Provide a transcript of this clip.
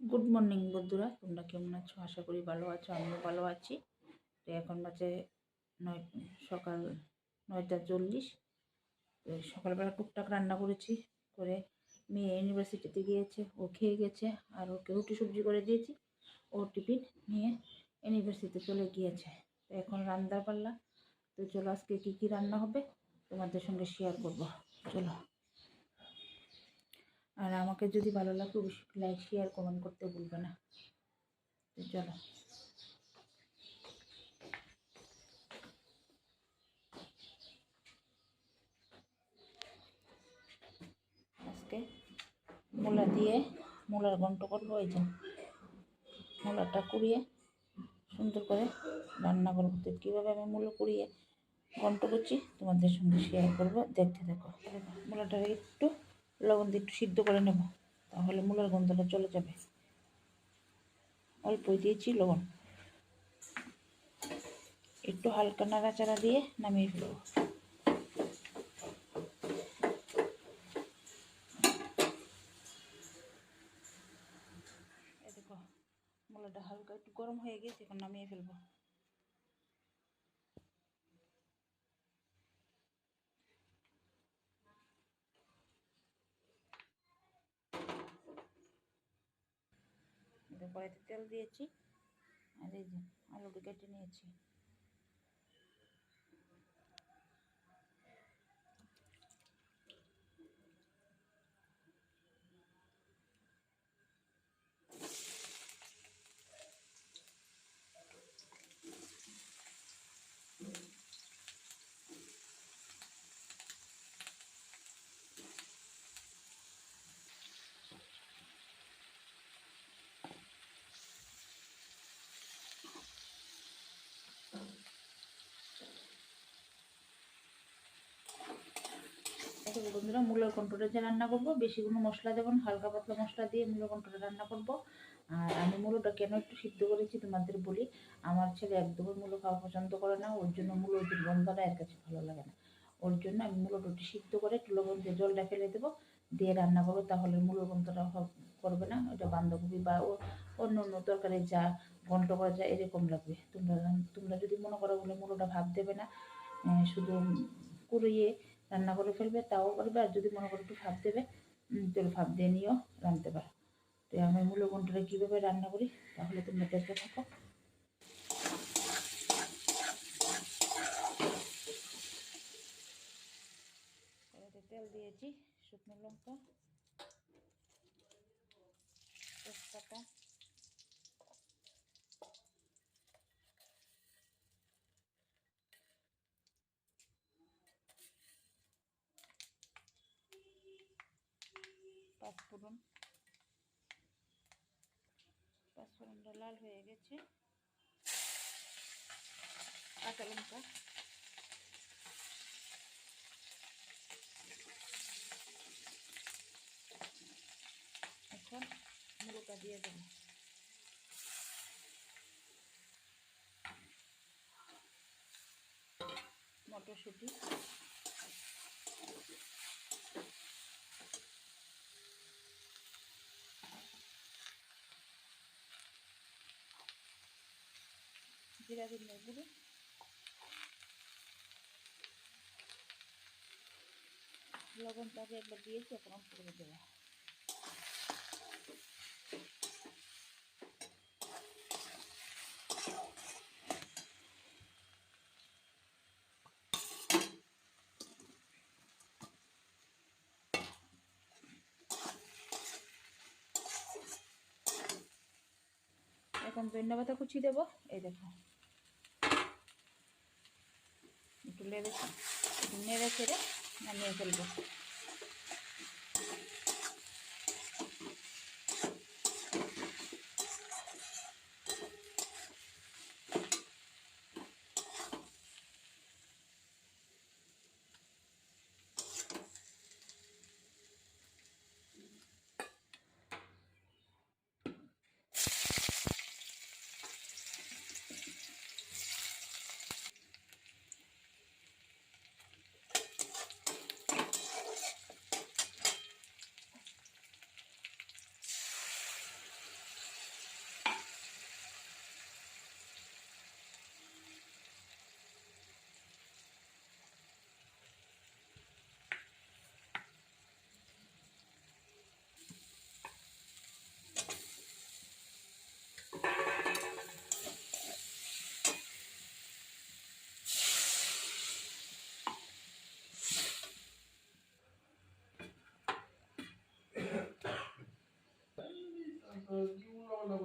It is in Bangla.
গুড মর্নিং বন্ধুরা। তোমরা কেমন আছো? আশা করি ভালো আছো, আমিও ভালো আছি। তো এখন বাজে নয় সকাল নয়টা চল্লিশ। তো সকালবেলা টুকটাক রান্না করেছি করে মেয়ে ইউনিভার্সিটিতে গিয়েছে, ও খেয়ে গেছে, আর ওকে রুটি সবজি করে দিয়েছি। ও টিফিন নিয়ে ইউনিভার্সিটিতে চলে গিয়েছে। তো এখন রান্নার পাল্লা। তো চলো আজকে কী কী রান্না হবে তোমাদের সঙ্গে শেয়ার করব। চলো। আর আমাকে যদি ভালো লাগে অবশ্যই লাইক শেয়ার কমেন্ট করতে ভুলবে না। তো চলো। আজকে মূলা দিয়ে মূলার ঘন্ট করব, এই যে মূলাটা কুড়িয়ে সুন্দর করে রান্না করব। তো কীভাবে আমি মূলো কুড়িয়ে ঘন্ট করছি তোমাদের সঙ্গে শেয়ার করব, দেখতে দেখো মূলাটা একটু লবণ দিয়ে একটু সিদ্ধ করে নেব, তাহলে মূলার গন্ধটা চলে যাবে। অল্পই দিয়েছি লবণ। একটু হালকা নাড়াচাড়া দিয়ে নামিয়ে ফেলব। দেখো, মূলাটা হালকা একটু গরম হয়ে গেছে, এখন নামিয়ে ফেলব। কড়াইতে তেল দিয়েছি। আর এই যে আলুটি কেটে নিয়েছি দেখো বন্ধুরা মূলের কন্ট্রোলে যে রান্না করব, বেশি কোনো মশলা দেবো না, হালকা পাতলা মশলা দিয়ে মূলের কন্ট্রোলে রান্না করব। আর আমি মূলোটা কেন একটু সিদ্ধ করেছি তোমাদের বলি, আমার ছেলে একদমই মূলো খাওয়া পছন্দ করে না, ওর জন্য মূলোর গন্ধটা এর কাছে ভালো লাগে না। ওর জন্য আমি মূলোটা একটু সিদ্ধ করে একটু লবণ দিয়ে জলটা ফেলে দেবো, দিয়ে রান্না করব, তাহলে মূলোর গন্ধটা করবে না ওটা বাঁধাকপি বা ও অন্য অন্য তরকারি যা ঘন্ট করা যায় এরকম লাগবে। তোমরা তোমরা যদি মনে করো বলে মূলোটা ভাব দেবে না শুধু কুড়িয়ে রান্না করে ফেলবে, তাও করবে, আর যদি মনে করো একটু ভাব দেবে তেল ভাব দিয়ে নিয়েও রাঁধতে পারো। তো আমি মূল ঘন্টাটা কীভাবে রান্না করি, তাহলে তোমরা দেখতে থাকো। তেল দিয়েছি শুকনো লঙ্কা। পাঁচফোড়ন পাঁচফোড়নটা লাল হয়ে গেছে। কাঁচা লঙ্কা। এখন মুলোটা দিয়ে দেব। মটরশুঁটি। এখন অফ করে এখন ধন্যবাদ কুচি দেবো এই দেখো একটু লেড়ে একটু নেড়ে ছেড়ে নামিয়ে ফেলব। сделала на